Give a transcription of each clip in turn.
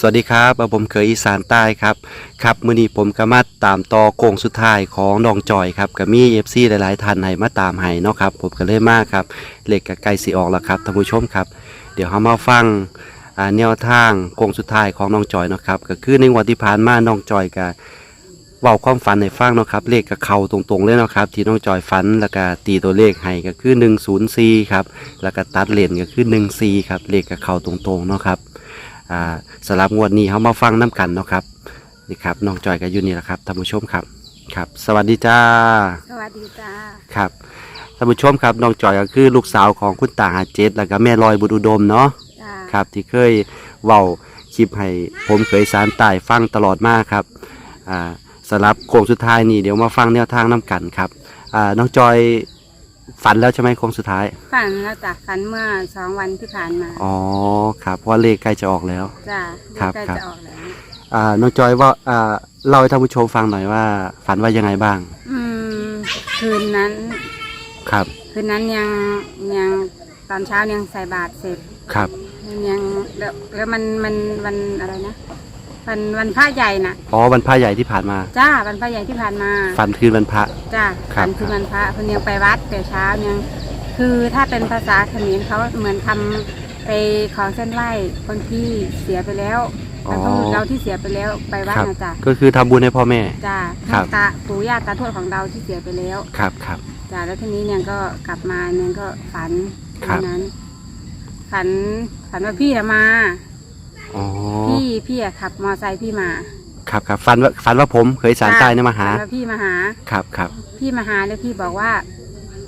สวัสดีครับผมเคยอีสานใต้ครับครับมื้อนี้ผมก็มาตามต่อโค้งสุดท้ายของน้องจอยครับก็มี FC หลายๆท่านให้มาตามให้เนาะครับผมก็เลยมากครับเลขก็ใกล้สิออกแล้วครับท่านผู้ชมครับ เดี๋ยวเฮามาฟังแนวทางโค้งสุดท้ายของน้องจอยเนาะครับก็คือในวันที่ผ่านมาน้องจอยก็เว้าความฝันให้ฟังเนาะครับเลขก็เขาตรงๆเลยเนาะครับ ที่น้องจอยฝันแล้วก็ตีตัวเลขให้ก็คือ104ครับแล้วก็ตัดเลนก็คือ14ครับเลขก็เขาตรงๆเนาะครับ อ่าสำหรับงวดนี้เขามาฟังน้ำกันเนาะครับนี่ครับน้องจอยกับยูนี่แหละครับท่านผู้ชมครับครับ สวัสดีจ้าสวัสดีจ้าครับท่านผู้ชมครับน้องจอยก็คือลูกสาวของคุณตาหาเจ็ดแล้วก็แม่ลอยบุตรอุดมเนาะจ้าครับ ที่เคยเว้าคลิปให้ผมเคยสารตายฟังตลอดมากครับอ่าสำหรับโค้งสุดท้ายนี่เดี๋ยวมาฟังแนวทางน้ำกันครับอ่าน้องจอย ฝันแล้วใช่ไหมโค้งสุดท้าย ฝันแล้วจ้ะฝันเมื่อสองวันที่ผ่านมาอ๋อครับเพราะว่าเลขใกล้จะออกแล้ว จ้าครับใกล้ครับ จะออกแล้ว อ่าน้องจอยว่าอ่าเล่าให้ท่านผู้ชมฟังหน่อยว่า ฝันว่ายังไงบ้าง อืม คืนนั้น ครับคืนนั้นยังยังตอนเช้ายังใส่บาตรเสร็จ ครับ ยังแล้วแล้วมันมันวันอะไรนะ วันวันพระใหญ่น่ะอ๋อวันพระใหญ่ที่ผ่านมา จ้าวันพระใหญ่ที่ผ่านมา ฝันคืนวันพระ จ้าครับฝันคือวันพระคนยังไปวัดแต่เช้ายังคือถ้าเป็นภาษาเขมรเขาเหมือนทำไปขอเส้นไหว้คนที่เสียไปแล้วอ๋อแล้วก็เราที่เสียไปแล้วไปวัดครับนะจ้ะก็คือทำบุญให้พ่อแม่ จ้าครับตาปู่ย่าตาทวดของเราที่เสียไปแล้ว ครับครับ จ้าแล้วทีนี้เนี่ยก็กลับมาเนี่ยก็ฝันครับ วันนั้น ฝันฝันว่าพี่น่ะมา อ๋อพี่พี่อะขับมอไซค์พี่มาครับครับฝันว่าฝันว่าผมเคยสารใต้เนี่ยมาหาฝันว่าพี่มาหา ครับครับพี่มาหาแล้วพี่บอกว่า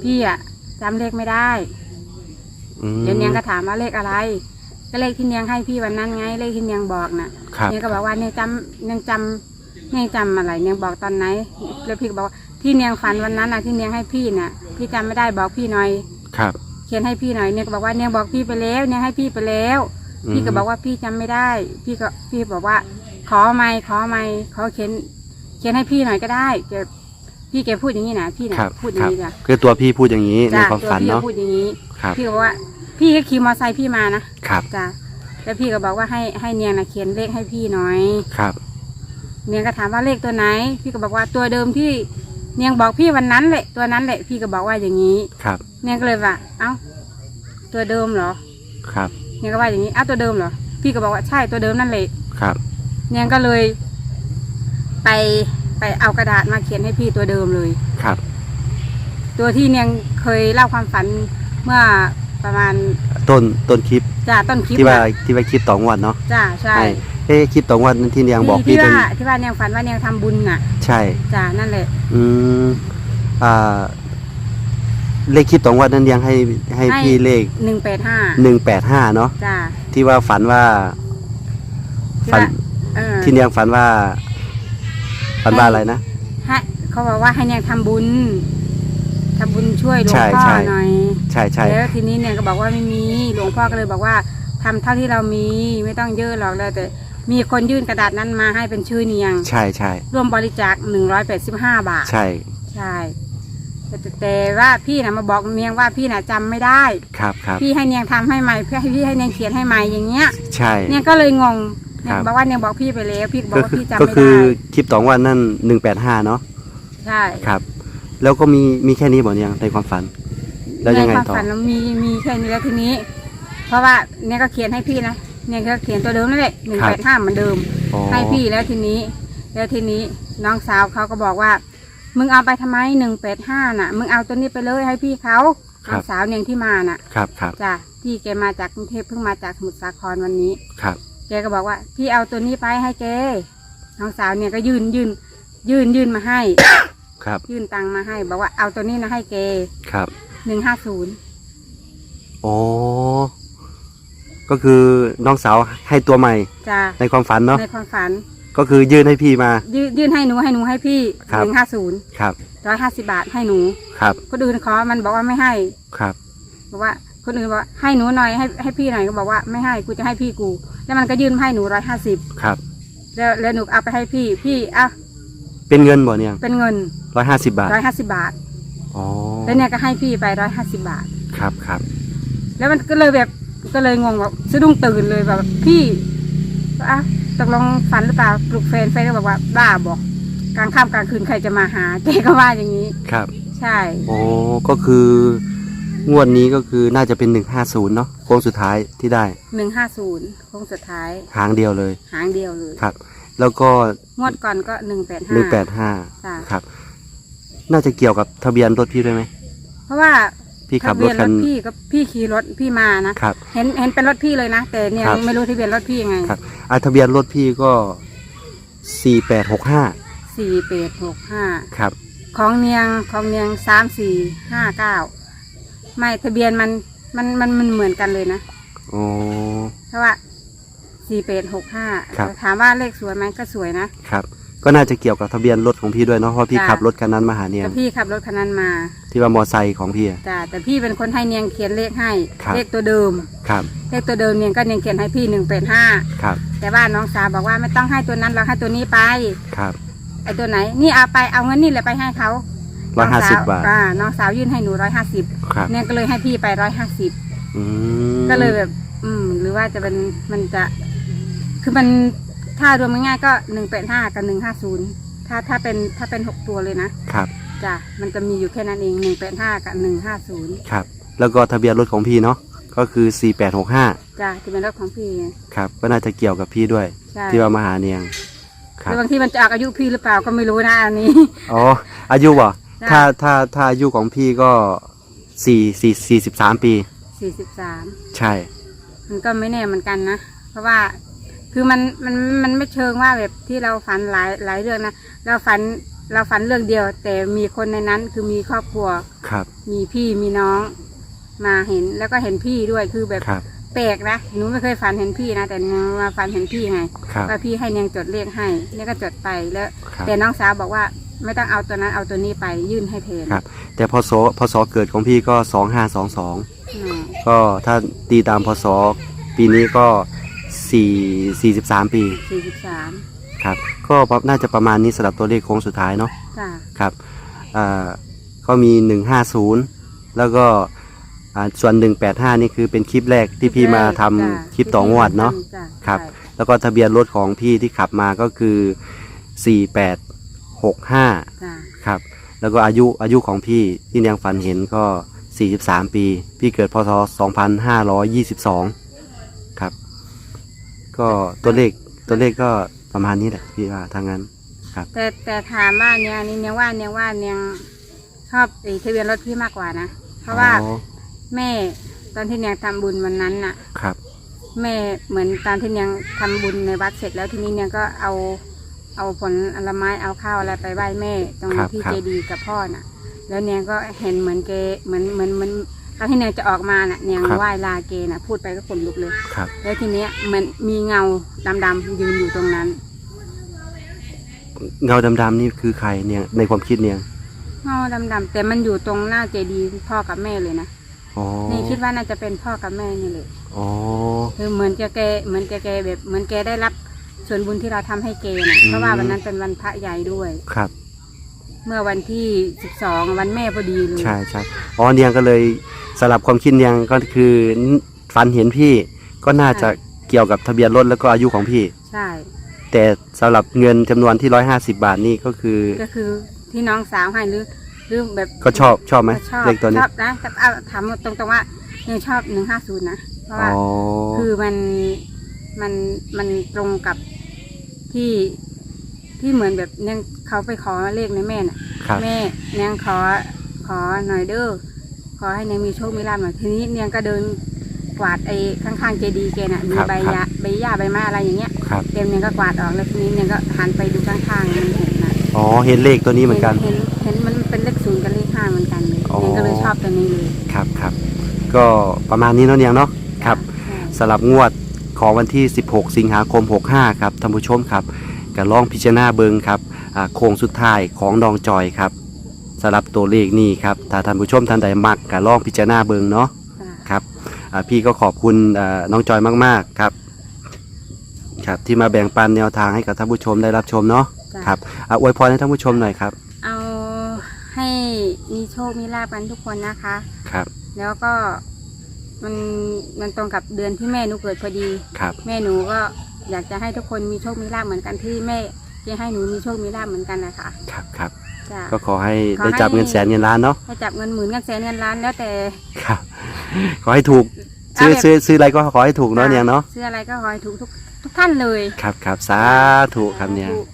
พี่อะจำเลขไม่ได้ อืมเดี๋ยวเนียงก็ถามว่าเลขอะไร ก็เลขที่เนียงให้พี่วันนั้นไง เลขที่เนียงบอกน่ะ ครับเนียงก็บอกว่าเนียงจำเนียงจำเนียงจำอะไร เนียงบอกตอนไหน แล้วพี่ก็บอกว่าที่เนียงฝันวันนั้นน่ะที่เนียงให้พี่น่ะ พี่จำไม่ได้บอกพี่หน่อย ครับ เขียนให้พี่หน่อย เนียงก็บอกว่าเนียงบอกพี่ไปแล้ว เนียงให้พี่ไปแล้วม พี่ก็บอกว่าพี่จำไม่ได้ พี่ก็พี่บอกว่า ขอไม่ขอไม่ขอเขียนเขียนให้พี่หน่อยก็ได้แกพี่แกพูดอย่างนี้นะพี่น่ะครับ พูดอคย่ารังบนี้จ้ะคือตัวพี่พูดอย่างนี้ในจ้ะความตัวฝันพี่ก็เนาะ พูดอย่างนี้ ครับ พี่ก็บอกว่า พี่ก็ขี่มอเตอร์ไซค์พี่มานะครับ จ้ะแล้วพี่ก็บอกว่าให้ให้เนียงนะเขียนเลขให้พี่หน่อย ครับ เนียงก็ถามว่าเลขตัวไหน พี่ก็บอกว่าตัวเดิมที่เนียงบอกพี่วันนั้นแหละตัวนั้นแหละพี่ก็บอกว่าอย่างนี้ ครับ เนียงก็เลยว่า เอ้า ตัวเดิมเหรอ ครับ เนียงก็ว่าอย่างนี้เอ้าตัวเดิมเหรอพี่ก็บอกว่าใช่ตัวเดิมนั่นแหละครับเนียงก็เลย ไปไปเอากระดาษมาเขียนให้พี่ตัวเดิมเลย ครับ ตัวที่เนียงเคยเล่าความฝันเมื่อประมาณต้นต้นคลิปจ้าต้นคลิปที่ว่าน่ะที่ว่าคลิปต่องวันเนาะจ้าใช่ใช่เอ้คลิปต่องวันนั้นที่เนียงบอกที่พี่ที่เป็นว่าที่ว่าเนียงฝันว่าเนียงทำบุญน่ะ ใช่ จ้านั่นแหละ อืมอ่า เลขคลิปต่องวันนั้นเนียงให้ให้ให้ พี่เลขหนึ่งแปดห้าหนึ่งแปดห้าเนาะจ้าที่ว่าฝันว่าที่ฝันว่าเออที่เนียงฝันว่า ฝันว่าอะไรนะ ให้เขาบอกว่าให้เนียงทำบุญทำบุญช่วยหลวงใช่พ่อใช่ หน่อยใช่ใช่แล้วทีนี้เนี่ยก็บอกว่าไม่มีหลวงพ่อก็เลยบอกว่าทำเท่าที่เรามีไม่ต้องเยอะหรอกแล้วแต่ มีคนยื่นกระดาษนั้นมาให้เป็นชื่อเนียง ใช่ใช่ร่วมบริจาคหนึ่งร้อยแปดสิบห้าบาท ใช่ ใช่ แต่แต่แต่ว่าพี่นะมาบอกเนียงว่าพี่นะจำไม่ได้ ครับครับพี่ให้เนียงทำให้ใหม่เพื่อให้พี่ให้เนียงเขียนให้ใหม่อย่างเงี้ย ใช่เนียงก็เลยงงคเนีรัยงบบอกว่าเนียงบอกพี่ไปแล้วพี่บอกก็ว่าคือพี่จำก็ไม่คือได้คลิปต่องวันนั่นหนึ่งแปดห้าเนาะ ใช่ครับ แล้วก็มีมีแค่นี้บอกเนี่ยงในความฝัน แล้วยังไงในความต่อฝันเรามีมีแค่นี้แล้วทีนี้ เพราะว่าเนี่ยก็เขียนให้พี่นะเนี่ยก็เขียนตัวเดิมนั่นแหละหนึ่งแปดห้าเหมือนเดิมอ๋อให้พี่แล้วทีนี้ แล้วทีนี้น้องสาวเขาก็บอกว่า มึงเอาไปทำไมหนึ่งแปดห้าน่ะ มึงเอาตัวนี้ไปเลยให้พี่เขาน้องสาวเนี่ยที่มาน่ะครับครับจ้ะพี่แกมาจากกรุงเทพเพิ่งมาจากสมุทรสาครวันนี้ ครับ แกก็บอกว่าพี่เอาตัวนี้ไปให้แกน้องสาวเนี่ยก็ยื่นยื่นยื่นยื่นมาให้ ครับยื่นตังค์มาให้ บอกว่าเอาตัวนี้นะให้แกครับ หนึ่งห้าศูนย์โอ้ก็คือน้องสาวให้ตัวใหม่จ้ะในความฝันเนาะในความฝัน ก็คือยื่นให้พี่มา ยื่นยื่นให้หนูให้หนูให้พี่ครับ หนึ่งห้าศูนย์ครับ ร้อยห้าสิบาทให้หนูครับ คนอื่นขอมันบอกว่าไม่ให้ ครับ บอกว่าคนอื่นบอกว่าให้หนูหน่อยให้ให้พี่หน่อยก็บอกว่าไม่ให้กูจะให้พี่กู แล้วมันก็ยื่นมาให้หนูร้อยห้าสิบครับ แล้วแล้วหนูเอาไปให้พี่พี่อะเป็นเงินบ่เนี่ยงเป็นเงินร้อยห้าสิบบาท ร้อยห้าสิบาท อ๋อ แล้วเนี่ยก็ให้พี่ไปร้อยห้าสิบาท ครับครับ แล้วมันก็เลยแบบก็เลยงงแบบสะดุ้งตื่นเลยแบบพี่อะ ตกลงฝันหรือเปล่าปลุกแฟนแฟนก็บอกว่าบ้าบอกกลางค่ำกลางคืนใครจะมาหาแกก็ว่าอย่างนี้ ครับ ใช่ โอ้ก็คืองวดนี้ก็คือน่าจะเป็นหนึ่งห้าศูนย์เนาะโค้งสุดท้ายที่ได้ หนึ่งห้าศูนย์โค้งสุดท้าย หางเดียวเลย หางเดียวเลย ครับ แล้วก็ งวดก่อนก็หนึ่งแปดหห้านึ่งแปดห้า จ้ะครับ น่าจะเกี่ยวกับทะเบียนรถพี่ด้วยไหม เพราะว่าพี่ขับทะรเบีถยนคัรนถพี่ก็พี่ขี่รถพี่มานะครับ เห็นเห็นเป็นรถพี่เลยนะ แต่เนี่ยครับ ไม่รู้ทะเบียนรถพี่ยังไง ครับ อ่าทะเบียนรถพี่ก็สี่แปดหกห้าสี่แปดหกห้าครับของเนียงของเนียงสามสี่ห้าเก้าไม่ทะเบียนมันมันมันมันเหมือนกันเลยนะโอ้เพราะว่าสี่แปดหกห้าครับถามว่าเลขสวยไหมก็สวยนะครับ ก็น่าจะเกี่ยวกับทะเบียนรถของพี่ด้วยเนาะเพราะพี่จ้ะ ขับรถคันนั้นมาหาเนียแต่งพี่ขับรถคันนั้นมาที่ว่ามอไซค์ของพี่อะ จ้ะแต่พี่เป็นคนให้เนียงเขียนเลขให้ ครับ เลขตัวเดิม ครับเลขตัวเดิมเนียงก็เนียงเขียนให้พี่หนึ่งแปดห้าครับแต่ว่าน้องสาวบอกว่าไม่ต้องให้ตัวนั้นเราให้ตัวนี้ไป ครับไอ้ตัวไหน นี่เอาไปเอาเงินนี่แหละไปให้เขาร้อยห้าสิบน้งสวบาทอ่าน้องสาวยื่นให้หนูร้อยห้าสิบครับเนี่ยก็เลยให้พี่ไปร้อยห้าสิบอืมก็เลยแบบ อืม หรือว่าจะเป็นมันจะ คือมัน ถ้ารวมง่ายๆก็หนึ่งแปดห้ากับหนึ่งห้าศูนย์ถ้าถ้าเป็นถ้าเป็นหกตัวเลยนะครับ จ้ะมันจะมีอยู่แค่นั้นเองหนึ่งแปดห้ากับหนึ่งห้าศูนย์ครับ แล้วก็ทะเบียนรถของพี่เนาะ ก็คือสี่แปดหกห้าจ้ะที่เป็นรถของพี่ไง ครับ ก็น่าจะเกี่ยวกับพี่ด้วย ใช่ ที่ว่ามาหาเนียง ครัหรืบอบางทีมันจะออกอายุพี่หรือเปล่าก็ไม่รู้นะอันนี้ อ๋อ อายุบ่จ้ะถ้าถ้าถ้าอายุของพี่ก็สี่สี่สี่สิบสามปี สี่สิบสาม ใช่ มันก็ไม่แน่เหมือนกันนะ เพราะว่า คือมันมันมันไม่เชิงว่าแบบที่เราฝันหลายหลายเรื่องนะเราฝันเราฝันเรื่องเดียว แต่มีคนในนั้นคือมีครอบครัว ครับ มีพี่มีน้องมาเห็นแล้วก็เห็นพี่ด้วยคือแบบครับ แปลกนะหนูไม่เคยฝันเห็นพี่นะแต่หนูมาฝันเห็นพี่ไงครับ ว่าพี่ให้เนียงจดเลขให้เนี่ยก็จดไปแล้ว ครับ แต่น้องสาวบอกว่าไม่ต้องเอาตัวนั้นเอาตัวนี้ไปยื่นให้เทนครับ แต่พศพศเกิดของพี่ก็สองห้าสองสอง อืมก็ถ้าตีตามพศปีนี้ก็ สี่สี่สิบสามปี สี่สิบสามครับ ก็น่าจะประมาณนี้สำหรับตัวเลขโค้งสุดท้ายเนาะ จ้ะครับเอ่อก็มีนย์แล้วก็อ่าส่วนห้านี่คือเป็นคลิปแรกที่พี่มาทำจ้คลิปต่องวดเนาะครับแล้วก็ทะเบียนรถของพี่ที่ขับมาก็คือสี่แปดหกห้าครับ แล้วก็อายุอายุของพี่ที่เนียงฝันเห็นก็สี่สิบสามปี พี่เกิดพศสองพันห้าร้อยยี่สิบสอง ก็ตัวเลขตัวเลขก็ประมาณนี้แหละพี่ว่าทางนั้น แต่แต่ถามว่าเนี่ยนี่เนี่ยว่าเนี่ยว่าเนี่ยชอบไอ้ทะเบียนรถพี่มากกว่านะ เพราะว่าอ๋อแม่ตอนที่เนี่ยทำบุญวันนั้นน่ะ ครับ แม่เหมือนตอนที่เนี่ยทำบุญในวัดเสร็จแล้วทีนี้เนี่ยก็เอาเอาผลอละไม้เอาข้าวอะไรไปไหว้แม่ตรงครับที่ครับ เจดีย์กับพ่อน่ะ แล้วเนี่ยก็เห็นเหมือนเกเหมือนเหมือนเหมือน ตอนที่เนี่ยจะออกมาน่ะเนี่ยไหว้ลาเกน่ะ พูดไปก็ขนลุกเลย ครับ แล้วทีเนี้ยเหมันมีเงาดำๆยืนอยู่ตรงนั้น เงาดำๆนี่คือใครเนี่ยในความคิดเนี่ยเงาดำๆแต่มันอยู่ตรงหน้าเจดีย์พ่อกับแม่เลยนะอ๋อนี่คิดว่าน่าจะเป็นพ่อกับแม่นี่เลยอ๋อคือเหมือนจะแกเหมือนจะแกแบบเหมือนแกได้รับส่วนบุญที่เราทำให้แกนะเพราะว่าวันนั้นเป็นวันพระใหญ่ด้วย ครับ เมื่อวันที่สิบสองวันแม่พอดีเลยใช่ใช่อ๋อเนียงก็เลยสลับความคิดเนียงก็คือฝันเห็นพี่ก็น่าจะเกี่ยวกับทะเบียนรถแล้วก็อายุของพี่ ใช่ แต่สำหรับเงินจำนวนที่ร้อยห้าสิบาทนี่ก็คือ ก็คือที่น้องสาวให้หรือหรือแบบก็ชอบชอบไหมก็ชอบเลขตัวนี้ชอบนะแต่เอาถามตรงๆว่ายังชอบหนึ่งห้าศูนย์นะเพราะอ๋ว่า อคือมันมันมันตรงกับที่ ที่เหมือนแบบเนี่ยเขาไปขอเลขในแม่น่ะ ครับ แม่เนียงขอขอหน่อยเด้อขอให้เนียงมีโชคมีลาภหน่อยทีนี้เนียงก็เดินกวาดไอ้ข้างๆเจดีย์แกน่ะมีครับใบครับ ยาใบหญ้าใบไม้อะไรอย่างเงี้ยครับเต็มเนียงก็กวาดออกแล้วทีนี้เนียงก็หันไปดูข้างๆมันเห็นนะอ๋อเห็นเลขตัวนี้เหมือนกัน เห็นเห็นมันเป็นเลขศูนย์กับเลขห้าเหมือนกันเลยอ๋อ เนียงก็เลยชอบตัวนี้เลยครับครับก็ประมาณนี้เนาะเนียงเนาะครับ ใช่ สลับงวดของวันที่ 16 สิงหาคม 65 ครับท่านผู้ชมครับ ก็ลองพิจารณาเบิงครับอ่าโค้งสุดท้ายของดองจอยครับสลับตัวเลขนี่ครับถ้าท่านผู้ชมท่านใดมักก็ลองพิจารณาเบิงเนาะจ้ะครับอ่าพี่ก็ขอบคุณอ่าน้องจอยมากๆครับครับที่มาแบ่งปันแนวทางให้กับท่านผู้ชมได้รับชมเนาะจ้ะครับอ่าอวยพรให้ท่านผู้ชมหน่อยครับ เอาให้มีโชคมีลาภกันทุกคนนะคะครับ แล้วก็มันมันตรงกับเดือนที่แม่หนูเกิดพอดีครับ แม่หนูก็ อยากจะให้ทุกคนมีโชค มีลาภเหมือนกันที่แม่จะให้หนูมีโชค มีลาภเหมือนกันนะคะครับครับจ้ะ ก็ขอให้ขอให้ ได้จับเงินแสนเงินล้านเนาะให้จับเงินหมื่นเงินแสนเงินล้านแล้วแต่ ครับ ขอให้ถูกซื้อเอาแบบ ซื้อซื้ออะไรก็ขอให้ถูกเนาะเนี่ยเนาะซื้ออะไรก็ขอให้ถูกทุกทุกท่านเลยครับครับสาธุครับเนี่ยถูก